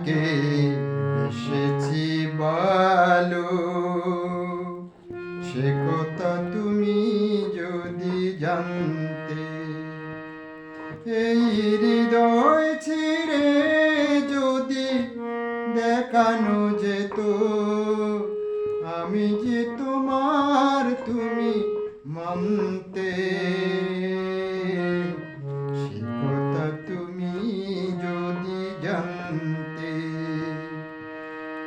তোমাকে এসেছি বলো। সে কথা তুমি যদি জানতে, এই হৃদয় ছিঁড়ে যদি দেখানো যেত, আমি যে তোমার তুমি মানতে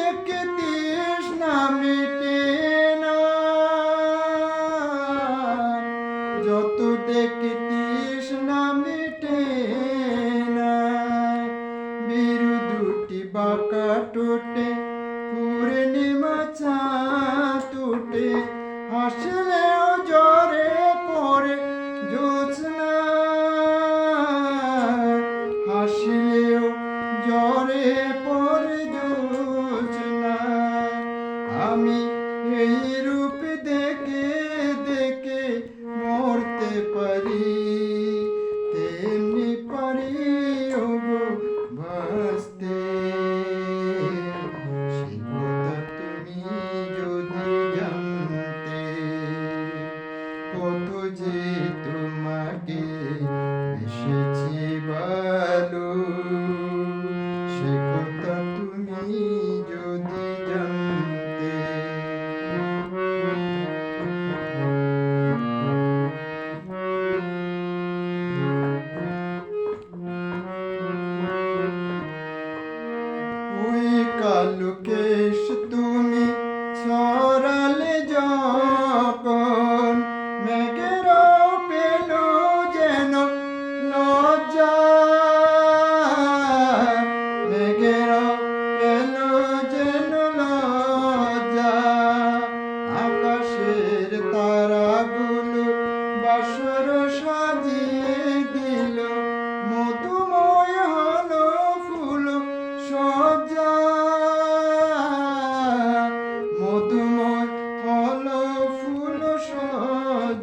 যত তৃষ্ণা মিটে না। যত দেখে তৃষ্ণা মিটে না। বিরু দুটি বাঁকা টোটে পূর্ণিমা চাটুটে হাসলেও জ্বরে আমি এই রূপ দেখে দেখে মরতে পারি। তেমনি পারি ওগো ভাসতে। কথা তুমি যদি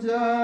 যায়